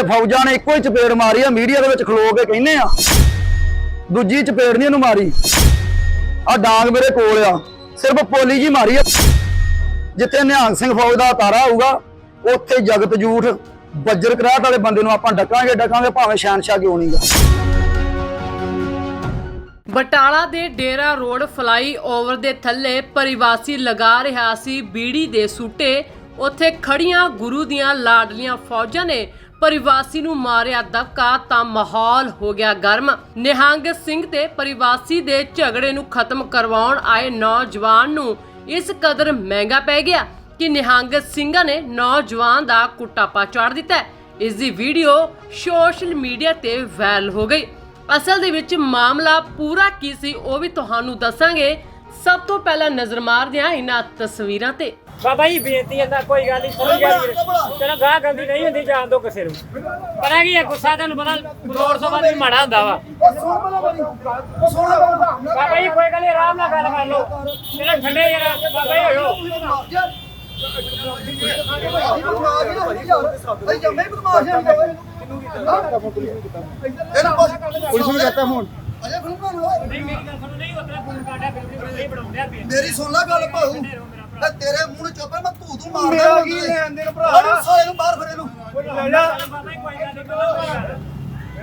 ਤੇ ਫੌਜਾਂ ਨੇ ਇੱਕੋ ਹੀ ਚਪੇੜ ਮਾਰੀ ਆ, ਮੀਡੀਆ ਦੇ ਵਿੱਚ ਖਲੋ ਕੇ ਕਹਿੰਦੇ ਆ। ਦੂਜੀ ਚਪੇੜ ਨਹੀਂ ਇਹਨੂੰ ਮਾਰੀ। ਆ ਡਾਂਗ ਮੇਰੇ ਕੋਲ ਆ। ਸਿਰਫ ਪੋਲੀ ਜੀ ਮਾਰੀ ਆ। ਜਿੱਥੇ ਨਿਹੰਗ ਸਿੰਘ ਫੌਜ ਦਾ ਤਾਰਾ ਹੋਊਗਾ ਉੱਥੇ ਜਗਤ ਜੂਠ ਬੱਜਰ ਕਰਾਟ ਵਾਲੇ ਬੰਦੇ ਨੂੰ ਆਪਾਂ ਡਕਾਂਗੇ ਡਕਾਂਗੇ, ਭਾਵੇਂ ਸ਼ਹਿਨਸ਼ਾਹ ਕਿਉਂ ਨਹੀਂਗਾ ਬਟਾਲਾ ਦੇ ਡੇਰਾ ਰੋਡ ਫਲਾਈ ਓਵਰ ਦੇ ਥੱਲੇ ਪਰਿਵਾਸੀ ਲਗਾ ਰਿਹਾ ਸੀ ਬੀੜੀ ਦੇ ਸੂਟੇ। ਉੱਥੇ ਖੜੀਆਂ ਗੁਰੂ ਦੀਆਂ ਲਾਡਲੀਆਂ ਫੌਜਾਂ ਨੇ ਪਰਿਵਾਸੀ ਨੂੰ ਮਾਰਿਆ ਦਬਕਾ ਤਾਂ ਮਾਹੌਲ ਹੋ ਗਿਆ ਗਰਮ। ਨਿਹੰਗ ਸਿੰਘ ਤੇ ਪਰਿਵਾਸੀ ਦੇ ਝਗੜੇ ਨੂੰ ਖਤਮ ਕਰਵਾਉਣ ਆਏ ਨੌਜਵਾਨ ਨੂੰ ਇਸ ਕਦਰ ਮਹਿੰਗਾ ਪੈ ਗਿਆ ਕਿ ਨਿਹੰਗ ਸਿੰਘਾਂ ਨੇ ਨੌਜਵਾਨ ਦਾ ਕੁੱਟਾਪਾ ਚਾੜ ਦਿੱਤਾ। ਇਸ ਦੀ ਵੀਡੀਓ ਸੋਸ਼ਲ ਮੀਡੀਆ ਤੇ ਵਾਇਰਲ ਹੋ ਗਈ। ਅਸਲ ਦੇ ਵਿੱਚ ਮਾਮਲਾ ਪੂਰਾ ਕੀ ਸੀ ਉਹ ਵੀ ਤੁਹਾਨੂੰ ਦੱਸਾਂਗੇ। ਸਭ ਤੋਂ ਪਹਿਲਾਂ ਨਜ਼ਰ ਮਾਰਦੇ ਹਾਂ ਇਹਨਾਂ ਤਸਵੀਰਾਂ ਤੇ। ਬਾਬਾ ਜੀ ਬੇਨਤੀ ਹੈ ਤਾਂ ਕੋਈ ਗੱਲ ਨਹੀਂ ਸੁਣੀ ਗੱਲ ਚਲੋ ਗਾਹ ਗਲਤੀ ਨਹੀਂ ਹੁੰਦੀ ਜਾਣ ਦੋ ਕਿਸੇ ਨੂੰ। ਪਤਾ ਕੀ ਹੈ ਗੁੱਸਾ ਤੁਹਾਨੂੰ ਪਤਾ ਕਰੋੜ ਸੌ ਵਾਰ ਵੀ ਮਾੜਾ ਹੁੰਦਾ ਵਾ। ਬਾਬਾ ਜੀ ਕੋਈ ਗੱਲ ਨਹੀਂ ਆਰਾਮ ਨਾਲ ਗੱਲ ਕਰ ਲਓ। ਚਲੋ ਠੰਡੇ ਜਰਾ ਬਾਬਾ ਜੀ ਹੋ ਜਾਓ। ਪੁਲਿਸ ਨੂੰ ਕਹਤਾ ਫੋਨ ਨਹੀਂ ਮੇਰੀ ਗੱਲ ਸੁਣੋ ਨਹੀਂ ਉਤਰਾ ਫੋਨ ਕਾਟਿਆ ਫਿਰ ਵੀ ਨਹੀਂ ਬਣਾਉਂਦੇ ਮੇਰੀ ਸੁਣ ਲੈ ਗੱਲ ਭਾਊ। ਮੈਂ ਤੇਰੇ ਮੂੰਹ ਨੂੰ ਚੁੱਪ ਮੈਂ ਭੂ ਤੂੰ ਮਾਰਦਾ ਮੇਰਾ ਕੀ ਲੈਣ ਦੇਣ ਭਰਾ? ਉਹਨੂੰ ਸਾਲੇ ਨੂੰ ਬਾਹਰ ਫਰੇ ਨੂੰ ਬਾਬਾ ਜੀ ਕੋਈ ਗੱਲ ਨਹੀਂ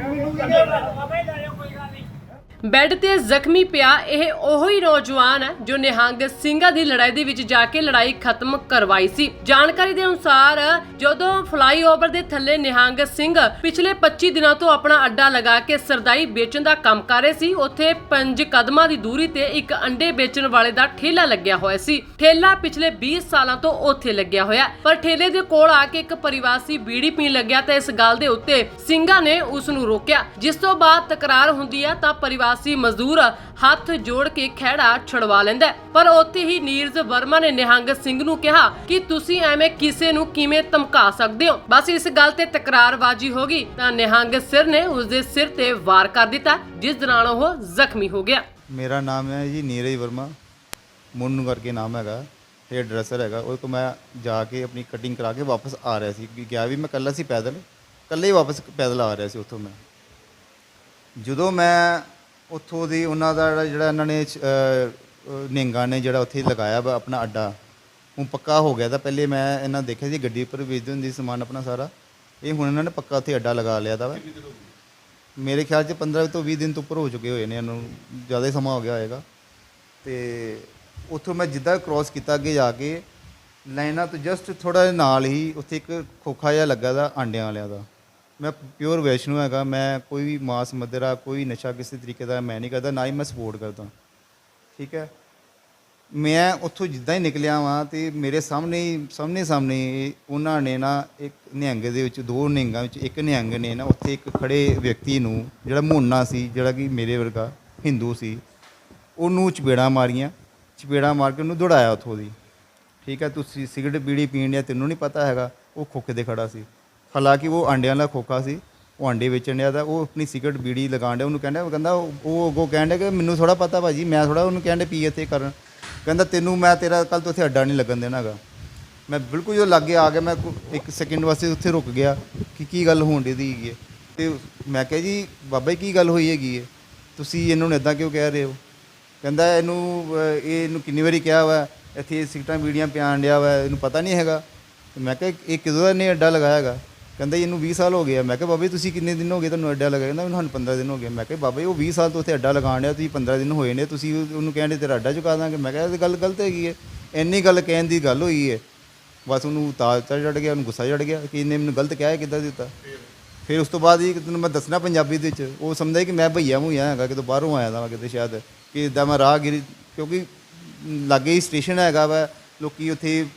ਕੋਈ ਗੱਲ ਨਹੀਂ ਬਾਬਾ ਜੀ ਲੈ ਜਾਓ ਕੋਈ ਗੱਲ ਨਹੀਂ। ਬੈੱਡ ਤੇ ਜ਼ਖਮੀ ਪਿਆ ਇਹ ਉਹੀ ਨੌਜਵਾਨ ਹੈ ਜੋ ਨਿਹੰਗ ਸਿੰਘਾਂ ਦੀ ਲੜਾਈ ਦੇ ਵਿੱਚ ਜਾ ਕੇ ਲੜਾਈ ਖਤਮ ਕਰਵਾਈ ਸੀ। ਜਾਣਕਾਰੀ ਦੇ ਅਨੁਸਾਰ ਜਦੋਂ ਫਲਾਈਓਵਰ ਦੇ ਥੱਲੇ ਨਿਹੰਗ ਸਿੰਘ ਪਿਛਲੇ 25 ਦਿਨਾਂ ਤੋਂ ਆਪਣਾ ਅੱਡਾ ਲਗਾ ਕੇ ਸਰਦਾਈ ਵੇਚਣ ਦਾ ਕੰਮ ਕਰ ਰਹੇ ਸੀ, ਉੱਥੇ 5 ਕਦਮਾਂ ਦੀ ਦੂਰੀ ਤੇ ਇੱਕ ਅੰਡੇ ਵੇਚਣ ਵਾਲੇ ਦਾ ਠੇਲਾ ਲੱਗਿਆ ਹੋਇਆ ਸੀ। ਠੇਲਾ ਪਿਛਲੇ 20 ਸਾਲਾਂ ਤੋਂ ਉੱਥੇ ਲੱਗਿਆ ਹੋਇਆ ਪਰ ਠੇਲੇ ਦੇ ਕੋਲ ਆ ਕੇ ਇੱਕ ਪਰਿਵਾਸੀ ਬੀੜੀ ਪੀਣ ਲੱਗਿਆ ਤਾਂ ਇਸ ਗੱਲ ਦੇ ਉੱਤੇ ਸਿੰਘਾਂ ਨੇ ਉਸ ਨੂੰ ਰੋਕਿਆ। ਜਿਸ ਤੋਂ ਬਾਅਦ ਤਕਰਾਰ ਹੁੰਦੀ ਹੈ ਤਾਂ ਪਰਿਵਾਰ ਪਰਿਵਾਸੀ ਮਜ਼ਦੂਰ ਹੱਥ ਜੋੜ ਕੇ ਖਹਿੜਾ ਛੁਡਵਾ ਲੈਂਦਾ ਪਰ ਉੱਥੇ ਹੀ ਨੀਰਜ ਵਰਮਾ ਨੇ ਨਿਹੰਗ ਸਿੰਘ ਨੂੰ ਕਿਹਾ ਕਿ ਤੁਸੀਂ ਐਵੇਂ ਕਿਸੇ ਨੂੰ ਕਿਵੇਂ ਧਮਕਾ ਸਕਦੇ ਹੋ? ਬਸ ਇਸ ਗੱਲ ਤੇ ਤਕਰਾਰਬਾਜ਼ੀ ਹੋ ਗਈ ਤਾਂ ਨਿਹੰਗ ਸਿਰ ਨੇ ਉਸ ਦੇ ਸਿਰ ਤੇ ਵਾਰ ਕਰ ਦਿੱਤਾ, ਜਿਸ ਦੌਰਾਨ ਉਹ ਜ਼ਖਮੀ ਹੋ ਗਿਆ। ਮੇਰਾ ਨਾਮ ਹੈ ਜੀ ਨੀਰਜ ਵਰਮਾ। ਮੁੰਨੂ ਕਰਕੇ ਨਾਮ ਹੈਗਾ ਹੇਅਰ ਡਰੈਸਰ ਹੈਗਾ। ਉਹ ਤੋਂ ਮੈਂ ਜਾ ਕੇ ਆਪਣੀ ਕਟਿੰਗ ਕਰਾ ਕੇ ਵਾਪਸ ਆ ਰਿਹਾ ਸੀ। ਗਿਆ ਵੀ ਮੈਂ ਇਕੱਲਾ ਸੀ ਪੈਦਲ। ਕੱਲੇ ਹੀ ਵਾਪਸ ਪੈਦਲ ਆ ਰਿਹਾ ਸੀ ਉੱਥੋਂ ਮੈਂ। ਜਦੋਂ ਮੈਂ ਉੱਥੋਂ ਦੀ ਉਹਨਾਂ ਦਾ ਜਿਹੜਾ- ਇਹਨਾਂ ਨੇ ਨਿਹੰਗਾਂ ਨੇ ਜਿਹੜਾ ਉੱਥੇ ਲਗਾਇਆ ਵਾ ਆਪਣਾ ਅੱਡਾ। ਉਹ ਪੱਕਾ ਹੋ ਗਿਆ ਤਾਂ ਪਹਿਲੇ ਮੈਂ ਇਹਨਾਂ ਦੇਖਿਆ ਸੀ ਗੱਡੀ ਉੱਪਰ ਵੇਚਦੇ ਹੁੰਦੀ ਸਮਾਨ ਆਪਣਾ ਸਾਰਾ। ਇਹ ਹੁਣ ਇਹਨਾਂ ਨੇ ਪੱਕਾ ਉੱਥੇ ਅੱਡਾ ਲਗਾ ਲਿਆ ਵਾ। ਮੇਰੇ ਖਿਆਲ 'ਚ 15 ਤੋਂ 20 ਦਿਨ ਤੋਂ ਉੱਪਰ ਹੋ ਚੁੱਕੇ ਹੋਏ ਨੇ ਇਹਨੂੰ ਜ਼ਿਆਦਾ ਹੀ ਸਮਾਂ ਹੋ ਗਿਆ ਹੋਏਗਾ। ਤੇ ਉੱਥੋਂ ਮੈਂ ਜਿੱਦਾਂ ਕ੍ਰਾਸ ਕੀਤਾ ਅੱਗੇ ਜਾ ਕੇ ਲਾਈਨਾਂ ਤੋਂ ਜਸਟ ਥੋੜਾ ਨਾਲ ਹੀ ਉੱਥੇ ਇੱਕ ਖੋਖਾ ਜਿਹਾ ਲੱਗਾ ਦਾ ਆਂਡਿਆਂ ਵਾਲਿਆਂ ਦਾ। ਮੈਂ ਪਿਓਰ ਵੈਸ਼ਨੂ ਹੈਗਾ, ਮੈਂ ਕੋਈ ਵੀ ਮਾਸ ਮਦਰਾ, ਕੋਈ ਨਸ਼ਾ ਕਿਸੇ ਤਰੀਕੇ ਦਾ ਮੈਂ ਨਹੀਂ ਕਰਦਾ, ਨਾ ਹੀ ਮੈਂ ਸਪੋਰਟ ਕਰਦਾ। ਠੀਕ ਹੈ? ਮੈਂ ਉੱਥੋਂ ਜਿੱਦਾਂ ਹੀ ਨਿਕਲਿਆ ਵਾਂ ਤੇ ਮੇਰੇ ਸਾਹਮਣੇ ਹੀ- ਸਾਹਮਣੇ ਸਾਹਮਣੇ ਉਹਨਾਂ ਨੇ ਨਾ ਇੱਕ ਨਿਹੰਗ ਦੇ ਵਿੱਚ, ਦੋ ਨਿਹੰਗਾਂ ਵਿੱਚ ਇੱਕ ਨਿਹੰਗ ਨੇ ਨਾ ਉੱਥੇ ਇੱਕ ਖੜੇ ਵਿਅਕਤੀ ਨੂੰ ਜਿਹੜਾ ਮੋਨਾ ਸੀ, ਜਿਹੜਾ ਕਿ ਮੇਰੇ ਵਰਗਾ ਹਿੰਦੂ ਸੀ, ਉਹਨੂੰ ਚਪੇੜਾਂ ਮਾਰੀਆਂ, ਚਪੇੜਾਂ ਮਾਰ ਕੇ ਉਹਨੂੰ ਦੌੜਾਇਆ ਉੱਥੋਂ ਦੀ। ਠੀਕ ਹੈ? ਤੁਸੀਂ ਸਿਗਰਟ ਬੀੜੀ ਪੀਣ ਡਿਆ ਤੈਨੂੰ ਨਹੀਂ ਪਤਾ ਹੈਗਾ, ਉਹ ਖੋਖੇ ਤੇ ਖੜਾ ਸੀ। ਹਾਲਾਂਕਿ ਉਹ ਆਂਡਿਆਂ ਦਾ ਖੋਖਾ ਸੀ, ਉਹ ਆਂਡੇ ਵੇਚਣ ਡਿਆ ਤਾਂ, ਉਹ ਆਪਣੀ ਸਿਗਰਟ ਬੀੜੀ ਲਗਾਉਣ ਡਿਆ, ਉਹਨੂੰ ਕਹਿੰਦਾ, ਉਹ ਕਹਿੰਦਾ, ਉਹ ਅੱਗੋਂ ਕਹਿਣ ਡਿਆ ਕਿ ਮੈਨੂੰ ਥੋੜਾ ਪਤਾ ਭਾਜੀ, ਮੈਂ ਥੋੜਾ ਉਹਨੂੰ ਕਹਿਣ ਡਿਆ, ਪੀ ਇੱਥੇ ਕਰਨ। ਕਹਿੰਦਾ, ਤੈਨੂੰ ਮੈਂ ਤੇਰਾ ਕੱਲ ਤੋਂ ਉੱਥੇ ਅੱਡਾ ਨਹੀਂ ਲੱਗਣ ਦੇਣਾ ਹੈਗਾ ਮੈਂ ਬਿਲਕੁਲ ਜਦੋਂ ਲਾਗੇ ਆ ਗਿਆ, ਮੈਂ ਇੱਕ ਸੈਕਿੰਡ ਵਾਸਤੇ ਉੱਥੇ ਰੁਕ ਗਿਆ ਕਿ ਕੀ ਗੱਲ ਹੋਣ ਦੀ ਹੈਗੀ ਹੈ ਤੇ ਮੈਂ ਕਿਹਾ ਜੀ, ਬਾਬਾ ਜੀ, ਕੀ ਗੱਲ ਹੋਈ ਹੈਗੀ ਹੈ ਤੁਸੀਂ ਇਹਨੂੰ ਇਦਾਂ ਕਿਉਂ ਕਹਿ ਰਹੇ ਹੋ? ਕਹਿੰਦਾ, ਇਹਨੂੰ ਇਹ ਇਹਨੂੰ ਕਿੰਨੀ ਵਾਰੀ ਕਿਹਾ ਵਾ, ਇੱਥੇ ਸਿਗਟਾਂ ਬੀੜੀਆਂ ਪਿਆਣ ਡਿਆ ਵਾ, ਇਹਨੂੰ ਪਤਾ ਨਹੀਂ ਹੈਗਾ। ਮੈਂ ਕਿਹਾ, ਇਹ ਕਿਦੋਂ ਦਾ ਨੇ ਅੱਡਾ ਲਗਾਇਆ ਹੈਗਾ ਕਹਿੰਦਾ ਜੀ, ਇਹਨੂੰ 20 ਸਾਲ ਹੋ ਗਏ ਆ। ਮੈਂ ਕਿਹਾ, ਬਾਬਾ ਜੀ ਤੁਸੀਂ ਕਿੰਨੇ ਦਿਨ ਹੋ ਗਏ ਤੁਹਾਨੂੰ ਅੱਡਾ ਲਗਾ ਕਹਿੰਦਾ ਮੈਨੂੰ ਹੁਣ 15 ਦਿਨ ਹੋ ਗਏ। ਮੈਂ ਕਿਹਾ, ਬਾਬਾ ਜੀ, ਉਹ 20 ਸਾਲ ਤੋਂ ਉੱਥੇ ਅੱਡਾ ਲਗਾਉਣ ਡਿਆ, ਤੁਸੀਂ 15 ਦਿਨ ਹੋਏ ਨੇ, ਤੁਸੀਂ ਉਹ- ਉਹਨੂੰ ਕਹਿੰਦੇ ਤੇਰਾ ਅੱਡਾ ਚੁਕਾ ਦਾਂਗੇ। ਮੈਂ ਕਿਹਾ, ਇਹ ਗੱਲ ਗਲਤ ਹੈਗੀ ਹੈ। ਇੰਨੀ ਗੱਲ ਕਹਿਣ ਦੀ ਗੱਲ ਹੋਈ ਹੈ। ਬਸ ਉਹਨੂੰ ਤਾਜ ਚੜ ਗਿਆ, ਉਹਨੂੰ ਗੁੱਸਾ ਚੜ ਗਿਆ ਕਿ ਇਹਨੇ ਮੈਨੂੰ ਗਲਤ ਕਿਹਾ ਹੈ, ਕਿੱਦਾਂ ਦਿੱਤਾ? ਫਿਰ ਉਸ ਤੋਂ ਬਾਅਦ ਹੀ ਤੈਨੂੰ ਮੈਂ ਦੱਸਣਾ ਪੰਜਾਬੀ ਦੇ ਵਿੱਚ। ਉਹ ਸਮਝਦਾ ਕਿ ਮੈਂ ਭਈਆ ਮੂੰਹ ਆਇਆ ਹੈਗਾ, ਕਿਤੇ ਬਾਹਰੋਂ ਆਇਆ ਦਾ ਕਿਤੇ ਸ਼ਾਇਦ। ਕਿ ਇਦਾਂ ਮੈਂ ਰਾਹਗੀਰੀ ਕਿਉਂਕਿ ਲਾਗੇ ਹੀ ਸਟੇਸ਼ਨ ਹੈਗਾ ਵਾ, ਲੋਕੀ ਉੱਥੇ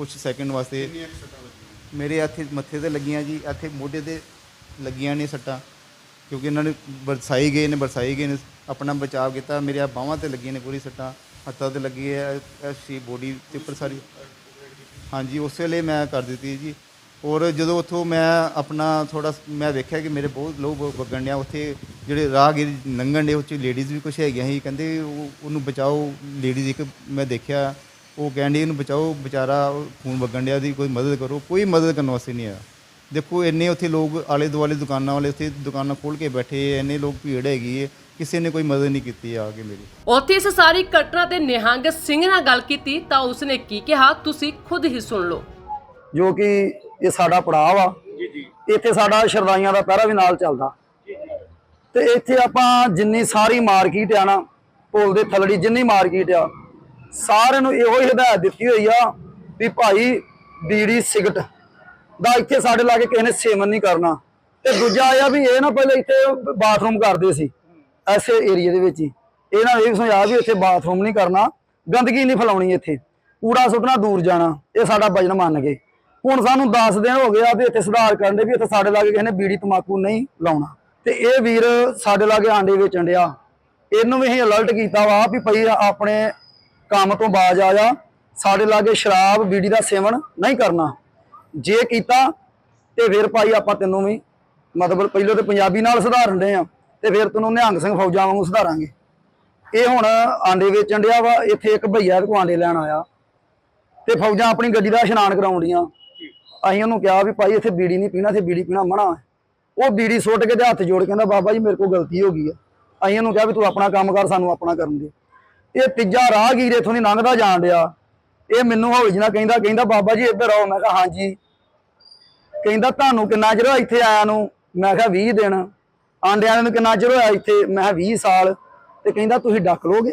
ਕੁਝ ਸੈਕਿੰਡ ਵਾਸਤੇ। ਮੇਰੇ ਇੱਥੇ ਮੱਥੇ ਤੇ ਲੱਗੀਆਂ ਜੀ, ਇੱਥੇ ਮੋਢੇ ਤੇ ਲੱਗੀਆਂ ਨੇ ਸੱਟਾਂ, ਕਿਉਂਕਿ ਇਹਨਾਂ ਨੇ ਵਰਸਾਈ ਗਏ ਨੇ, ਵਰਸਾਈ ਗਏ ਨੇ, ਆਪਣਾ ਬਚਾਅ ਕੀਤਾ, ਮੇਰੇ ਬਾਹਾਂ ਤੇ ਲੱਗੀਆਂ ਨੇ ਪੂਰੀ ਸੱਟਾਂ, ਹੱਥਾਂ ਤੇ ਲੱਗੀ ਹੈ, ਇਹ ਬੋਡੀ ਤੇ ਉੱਪਰ ਸਾਰੀ। ਹਾਂਜੀ, ਉਸੇ ਲਈ ਮੈਂ ਕਰ ਦਿੱਤੀ ਜੀ। ਔਰ ਜਦੋਂ ਉੱਥੋਂ ਮੈਂ ਆਪਣਾ ਥੋੜਾ ਮੈਂ ਵੇਖਿਆ ਕਿ ਮੇਰੇ ਬਹੁਤ ਲੋਕ ਵਗਣ ਡਿਆ, ਉੱਥੇ ਜਿਹੜੇ ਰਾਹਗੀਰ ਲੰਘਣ ਦੇ ਉੱਚ ਲੇਡੀਜ਼ ਵੀ ਕੁਝ ਹੈਗੀਆਂ ਸੀ, ਕਹਿੰਦੇ ਉਹ- ਉਹਨੂੰ ਬਚਾਓ ਲੇਡੀਜ਼ ਇੱਕ ਮੈਂ ਦੇਖਿਆ ਉਹ ਕਹਿੰਦੇ ਇਹਨੂੰ ਬਚਾਓ ਵਿਚਾਰਾ ਖੂਨ ਵਗਣ ਡਿਆ ਦੀ ਕੋਈ ਮਦਦ ਕਰੋ ਕੋਈ ਮਦਦ ਕਰਨ ਵਾਸਤੇ ਨਹੀਂ ਆਇਆ। ਦੇਖੋ ਇੰਨੇ ਉੱਥੇ ਲੋਕ ਆਲੇ ਦੁਆਲੇ ਦੁਕਾਨਾਂ ਵਾਲੇ ਉੱਥੇ ਦੁਕਾਨਾਂ ਖੋਲ ਕੇ ਬੈਠੇ ਇੰਨੇ ਲੋਕ ਭੀੜ ਹੈਗੀ ਹੈ ਕਿਸੇ ਨੇ ਕੋਈ ਮਦਦ ਨਹੀਂ ਕੀਤੀ ਆ ਕੇ ਮੇਰੀ। ਉੱਥੇ ਇਸ ਸਾਰੀ ਘਟਨਾ ਤੇ ਨਿਹੰਗ ਸਿੰਘ ਨਾਲ ਗੱਲ ਕੀਤੀ ਤਾਂ ਉਸਨੇ ਕੀ ਕਿਹਾ ਤੁਸੀਂ ਖੁਦ ਹੀ ਸੁਣ ਲਓ। ਜੋ ਕਿ ਇਹ ਸਾਡਾ ਪੜਾਅ ਵਾ ਜੀ ਜੀ। ਇੱਥੇ ਸਾਡਾ ਸ਼ਰਦਾਈਆਂ ਦਾ ਪਹਿਰਾ ਵੀ ਨਾਲ ਚੱਲਦਾ। ਤੇ ਇੱਥੇ ਆਪਾਂ ਜਿੰਨੀ ਸਾਰੀ ਮਾਰਕੀਟ ਆ ਨਾ ਪੁਲ ਦੇ ਥੱਲੜੀ ਜਿੰਨੀ ਮਾਰਕੀਟ ਆ ਸਾਰਿਆਂ ਨੂੰ ਇਹੋ ਹੀ ਹਦਾਇਤ ਦਿੱਤੀ ਹੋਈ ਆ ਵੀ ਭਾਈ ਬੀੜੀ ਸਿਗਰਟ ਦਾ ਇੱਥੇ ਸਾਡੇ ਲਾਗੇ ਕਿਸੇ ਨੇ ਸੇਵਨ ਨਹੀਂ ਕਰਨਾ। ਤੇ ਦੂਜਾ ਆ ਵੀ ਇਹ ਨਾ ਪਹਿਲੇ ਇੱਥੇ ਬਾਥਰੂਮ ਕਰਦੇ ਸੀ, ਐਸੇ ਏਰੀਆ ਦੇ ਵਿੱਚ ਹੀ। ਇਹਨਾਂ ਨੇ ਇਹ ਵੀ ਵੀ ਇੱਥੇ ਬਾਥਰੂਮ ਨਹੀਂ ਕਰਨਾ, ਗੰਦਗੀ ਨਹੀਂ ਫੈਲਾਉਣੀ ਇੱਥੇ। ਕੂੜਾ ਸੁੱਟਣਾ, ਦੂਰ ਜਾਣਾ, ਇਹ ਸਾਡਾ ਵਜਨ ਮੰਨ ਗਏ। ਹੁਣ ਸਾਨੂੰ 10 ਦਿਨ ਹੋ ਗਏ ਆ ਵੀ ਇੱਥੇ ਸੁਧਾਰ ਕਰਨ ਦੇ ਵੀ ਇੱਥੇ ਸਾਡੇ ਲਾਗੇ ਕਿਸੇ ਨੇ ਬੀੜੀ ਤਮਾਕੂ ਨਹੀਂ ਲਾਉਣਾ। ਤੇ ਇਹ ਵੀਰ ਸਾਡੇ ਲਾਗੇ ਆਂਡੇ ਵੇਚਣ ਡਿਆ। ਇਹਨੂੰ ਵੀ ਅਸੀਂ ਅਲਰਟ ਕੀਤਾ ਵਾ ਵੀ ਭਈ ਆਪਣੇ ਕੰਮ ਤੋਂ ਬਾਜ ਆ ਜਾ ਸਾਡੇ ਲਾਗੇ ਸ਼ਰਾਬ, ਬੀੜੀ ਦਾ ਸੇਵਨ ਨਹੀਂ ਕਰਨਾ। ਜੇ ਕੀਤਾ, ਤੇ ਫਿਰ ਭਾਈ ਆਪਾਂ ਤੈਨੂੰ ਵੀ ਮਤਲਬ ਪਹਿਲਾਂ ਤੇ ਪੰਜਾਬੀ ਨਾਲ ਸੁਧਾਰਨ ਦੇ ਆ, ਤੇ ਫਿਰ ਤੈਨੂੰ ਨਿਹੰਗ ਸਿੰਘ ਫੌਜਾਂ ਵਾਂਗੂ ਸੁਧਾਰਾਂਗੇ। ਇਹ ਹੁਣ ਆਂਡੇ ਵੇਚਣ ਡਿਆ ਵਾ, ਇੱਥੇ ਇੱਕ ਭਈਆ ਇਹਦੇ ਕੋਲ ਆਂਡੇ ਲੈਣ ਆਇਆ। ਤੇ ਫੌਜਾਂ ਆਪਣੀ ਗੱਡੀ ਦਾ ਇਸ਼ਨਾਨ ਕਰਾਉਂਦੀਆਂ ਅਸੀਂ ਉਹਨੂੰ ਕਿਹਾ ਵੀ ਭਾਈ ਇੱਥੇ ਬੀੜੀ ਨਹੀਂ ਪੀਣਾ, ਇੱਥੇ ਬੀੜੀ ਪੀਣਾ ਮਨਾ। ਉਹ ਬੀੜੀ ਸੁੱਟ ਕੇ ਤੇ ਹੱਥ ਜੋੜ ਕੇ ਕਹਿੰਦਾ, ਬਾਬਾ ਜੀ, ਮੇਰੇ ਕੋਲ ਗਲਤੀ ਹੋ ਗਈ ਆ ਅਸੀਂ ਉਹਨੂੰ ਕਿਹਾ ਵੀ ਤੂੰ ਆਪਣਾ ਕੰਮ ਕਰ, ਸਾਨੂੰ ਆਪਣਾ ਕਰਨ ਦੇ। ਇਹ ਤੀਜਾ ਰਾਹਗੀਰ ਇੱਥੋਂ ਦੀ ਲੰਘਦਾ ਜਾਣ ਡਿਆ। ਇਹ ਮੈਨੂੰ ਹੌਲੀ ਜਿਹੀ ਕਹਿੰਦਾ ਕਹਿੰਦਾ, ਬਾਬਾ ਜੀ, ਇੱਧਰ ਆਓ। ਮੈਂ ਕਿਹਾ, ਹਾਂਜੀ। ਕਹਿੰਦਾ, ਤੁਹਾਨੂੰ ਕਿੰਨਾ ਚਿਰ ਹੋਇਆ ਇੱਥੇ ਆਇਆ ਨੂੰ? ਮੈਂ ਕਿਹਾ 20 ਦਿਨ। ਆਂਡਿਆਂ ਨੂੰ ਕਿੰਨਾ ਚਿਰ ਹੋਇਆ ਇੱਥੇ? ਮੈਂ ਕਿਹਾ 20 ਸਾਲ। ਤੇ ਕਹਿੰਦਾ, ਤੁਸੀਂ ਡੱਕ ਲੋਗੇ?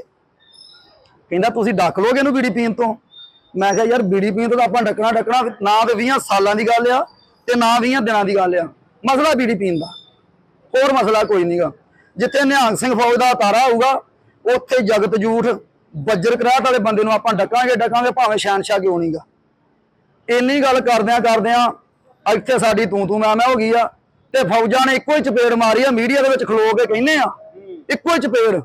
ਕਹਿੰਦਾ, ਤੁਸੀਂ ਡੱਕ ਲੋਗੇ ਇਹਨੂੰ ਬੀੜੀ ਪੀਣ ਤੋਂ? ਮੈਂ ਕਿਹਾ, ਯਾਰ, ਬੀੜੀ ਪੀਣ ਤੋਂ ਤਾਂ ਆਪਾਂ ਡੱਕਣਾ ਡੱਕਣਾ ਨਾ ਤੇ 20 ਸਾਲਾਂ ਦੀ ਗੱਲ ਆ ਤੇ ਨਾ 20 ਦਿਨਾਂ ਦੀ ਗੱਲ ਆ। ਮਸਲਾ ਬੀੜੀ ਪੀਣ ਦਾ। ਹੋਰ ਮਸਲਾ ਕੋਈ ਨਹੀਂਗਾ ਜਿੱਥੇ ਨਿਹੰਗ ਸਿੰਘ ਫੌਜ ਦਾ ਤਾਰਾ ਹੋਊਗਾ ਉੱਥੇ ਜਗਤ ਜੂਠ, ਬੱਜਰ ਕਰਾਟ ਵਾਲੇ ਬੰਦੇ ਨੂੰ ਆਪਾਂ ਡੱਕਾਂਗੇ ਡੱਕਾਂਗੇ ਭਾਵੇਂ ਸ਼ਹਿਨशाह ਕਿਉਂ ਨਹੀਂਗਾ ਇੰਨੀ ਗੱਲ ਕਰਦਿਆਂ ਕਰਦਿਆਂ ਇੱਥੇ ਸਾਡੀ ਤੂੰ ਤੂੰ ਮੈਂ ਮੈਂ ਹੋ ਗਈ ਆ, ਤੇ ਫੌਜਾਂ ਨੇ ਇੱਕੋ ਹੀ ਚਪੇੜ ਮਾਰੀ ਆ, ਮੀਡੀਆ ਦੇ ਵਿੱਚ ਖਲੋ ਕੇ ਕਹਿੰਦੇ ਆ, ਇੱਕੋ ਹੀ ਚਪੇੜ।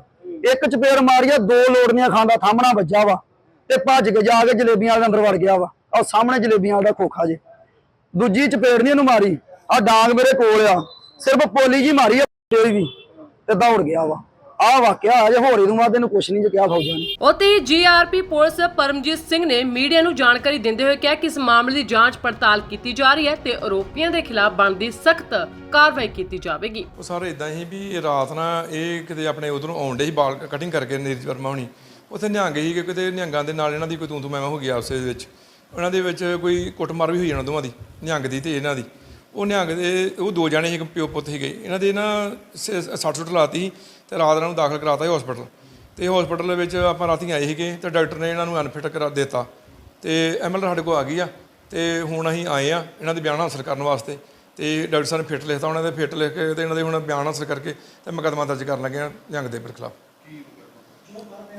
ਇੱਕ ਚਪੇੜ ਮਾਰੀ ਆ, ਦੋ ਲੋੜਨੀਆਂ ਖਾਂਦਾ ਥਾਮਣਾ ਵੱਜਾ ਵਾ, ਤੇ ਭੱਜ ਕੇ ਜਾ ਕੇ ਜਲੇਬੀਆਂ ਦੇ ਅੰਦਰ ਵੜ ਗਿਆ ਵਾ। ਆਹ ਸਾਹਮਣੇ ਜਲੇਬੀਆਂ ਦਾ ਖੋਖਾ ਜੇ। ਦੂਜੀ ਚਪੇੜ ਨਹੀਂ ਇਹਨੂੰ ਮਾਰੀ ਆ ਡਾਂਗ ਮੇਰੇ ਕੋਲ ਆ, ਸਿਰਫ ਪੋਲੀ ਜੀ ਮਾਰੀ ਆ ਕੋਈ ਵੀ, ਤੇ ਦੌੜ ਗਿਆ ਵਾ। ਆਹ ਵਾਕਿਆ ਅਜੇ ਹੋਰ ਇਹਨੂੰ ਬਾਅਦ ਇਹਨੂੰ ਕੁਛ ਨਹੀਂ ਜੇ ਕਿਹਾ ਫੌਜਾਂ ਨੇ। ਹੀ ਜੀਆਰਪੀ ਪੁਲਿਸ ਪਰਮਜੀਤ ਸਿੰਘ ਨੇ ਮੀਡੀਆ ਨੂੰ ਜਾਣਕਾਰੀ ਦਿੰਦੇ ਹੋਏ ਕਿਹਾ ਕਿ ਇਸ ਮਾਮਲੇ ਦੀ ਜਾਂਚ ਪੜਤਾਲ ਕੀਤੀ ਜਾ ਰਹੀ ਹੈ ਤੇ ਆਰੋਪੀਆਂ ਦੇ ਖਿਲਾਫ ਬਣਦੀ ਸਖਤ ਕਾਰਵਾਈ ਕੀਤੀ ਜਾਵੇਗੀ। ਉਹ ਸਾਰੇ ਇਦਾਂ ਹੀ ਵੀ ਇਹ ਰਾਤ ਨਾ ਇਹ ਕਿਤੇ ਆਪਣੇ ਉਧਰੋਂ ਆਉਂਦੇ ਸੀ ਬਾਲ ਕਟਿੰਗ ਕਰਕੇ ਨੀਰਜ ਵਰਮਾ ਹੋਣੀ। ਉੱਥੇ ਨਿਹੰਗ ਸੀ ਕਿ ਕਿਤੇ ਨਿਹੰਗਾਂ ਦੇ ਨਾਲ ਇਹਨਾਂ ਦੀ ਕੋਈ ਤੂੰ ਤੂੰ ਮੈਂ ਮੈਂ ਹੋ ਗਿਆ ਉਸੇ ਦੇ ਵਿੱਚ। ਉਹਨਾਂ ਦੇ ਵਿੱਚ ਕੋਈ ਕੁੱਟਮਾਰ ਵੀ ਹੋਈ ਜਾਣਾ ਦੋਵਾਂ ਦੀ ਨਿਹੰਗ ਦੀ ਤੇ ਇਹਨਾਂ ਦੀ। ਉਹ ਨਿਹੰਗ ਦੇ ਉਹ ਦੋ ਜਣੇ ਸੀ ਪਿਓ ਪੁੱਤ ਸੀਗੇ। ਇਹਨਾਂ ਦੇ ਨਾ ਸ- ਸੱਟ ਸੁੱਟ ਲਾਤੀ ਸੀ ਤੇ ਰਾਤ ਇਹਨਾਂ ਨੂੰ ਦਾਖਲ ਕਰਾਤਾ ਸੀ ਹਸਪੀਟਲ ਤੇ ਹਸਪੀਟਲ ਦੇ ਵਿੱਚ ਆਪਾਂ ਰਾਤੀ ਆਏ ਸੀਗੇ ਤੇ ਡਾਕਟਰ ਨੇ ਇਹਨਾਂ ਨੂੰ ਅਨਫਿਟ ਕਰਾ ਦਿੱਤਾ। ਤੇ ਐਮਐਲ ਸਾਡੇ ਕੋਲ ਆ ਗਈ ਆ ਤੇ ਹੁਣ ਅਸੀਂ ਆਏ ਆ ਇਹਨਾਂ ਦੇ ਬਿਆਨ ਹਾਸਲ ਕਰਨ ਵਾਸਤੇ। ਤੇ ਡਾਕਟਰ ਸਾਹਿਬ ਨੇ ਫਿੱਟ ਲਿਖਤਾ ਉਹਨਾਂ ਦੇ ਫਿੱਟ ਲਿਖ ਕੇ ਤੇ ਇਹਨਾਂ ਦੇ ਹੁਣ ਬਿਆਨ ਹਾਸਲ ਕਰਕੇ ਤੇ ਮੁਕੱਦਮਾ ਦਰਜ ਕਰਨ ਲੱਗੇ ਆ ਨਿਹੰਗ ਦੇ ਖਿਲਾਫ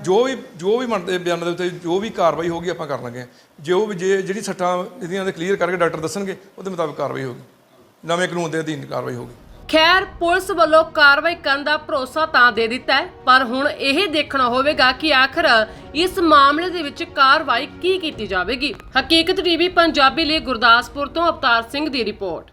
ਜੋ ਵੀ ਜੋ ਵੀ ਮੰਨਦੇ ਬਿਆਨ ਦੇ ਉੱਤੇ ਜੋ ਵੀ ਕਾਰਵਾਈ ਹੋਗੀ ਆਪਾਂ ਕਰਨ ਲੱਗੇ ਲਾਂਗੇ ਜੋ ਵੀ, ਜੇ ਜਿਹੜੀ ਸੱਟਾਂ ਜਿਹਦੀਆਂ ਦੇ ਕਲੀਅਰ ਕਰਕੇ ਡਾਕਟਰ ਦੱਸਣਗੇ, ਉਹਦੇ ਮੁਤਾਬਕ ਕਾਰਵਾਈ ਹੋਗੀ ਨਵੇਂ ਕਾਨੂੰਨ ਦੇ ਅਧੀਨ ਕਾਰਵਾਈ ਹੋਗੀ ਖੈਰ, ਪੁਲਿਸ ਵੱਲੋਂ ਕਾਰਵਾਈ ਕਰਨ ਦਾ ਭਰੋਸਾ ਤਾਂ ਦੇ ਦਿੱਤਾ ਹੈ, ਪਰ ਹੁਣ ਇਹ ਦੇਖਣਾ ਹੋਵੇਗਾ ਕਿ ਆਖਰ ਇਸ ਮਾਮਲੇ ਦੇ ਵਿੱਚ ਕਾਰਵਾਈ ਕੀ ਕੀਤੀ ਜਾਵੇਗੀ। ਹਕੀਕਤ ਟੀਵੀ, ਪੰਜਾਬੀ ਲਈ ਗੁਰਦਾਸਪੁਰ ਤੋਂ ਅਵਤਾਰ ਸਿੰਘ ਦੀ ਰਿਪੋਰਟ।